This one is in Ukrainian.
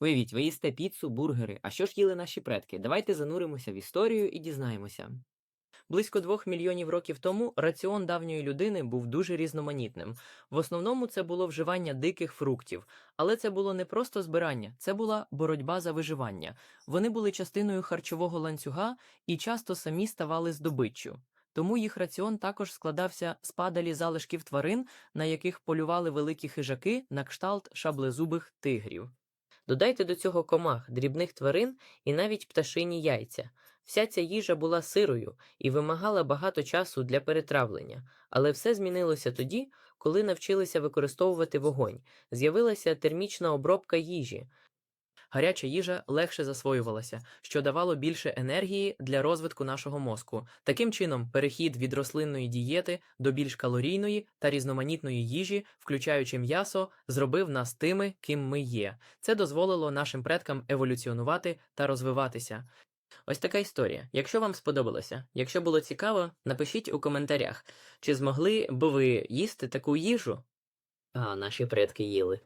Уявіть, ви їсте піцу, бургери. А що ж їли наші предки? Давайте зануримося в історію і дізнаємося. Близько двох мільйонів років тому раціон давньої людини був дуже різноманітним. В основному це було вживання диких фруктів, але це було не просто збирання, це була боротьба за виживання. Вони були частиною харчового ланцюга і часто самі ставали здобиччю. Тому їх раціон також складався з падалі залишків тварин, на яких полювали великі хижаки на кшталт шаблезубих тигрів. Додайте до цього комах, дрібних тварин і навіть пташині яйця. Вся ця їжа була сирою і вимагала багато часу для перетравлення, але все змінилося тоді, коли навчилися використовувати вогонь. З'явилася термічна обробка їжі. Гаряча їжа легше засвоювалася, що давало більше енергії для розвитку нашого мозку. Таким чином, перехід від рослинної дієти до більш калорійної та різноманітної їжі, включаючи м'ясо, зробив нас тими, ким ми є. Це дозволило нашим предкам еволюціонувати та розвиватися. Ось така історія. Якщо вам сподобалося, якщо було цікаво, напишіть у коментарях, чи змогли б ви їсти таку їжу? А наші предки їли.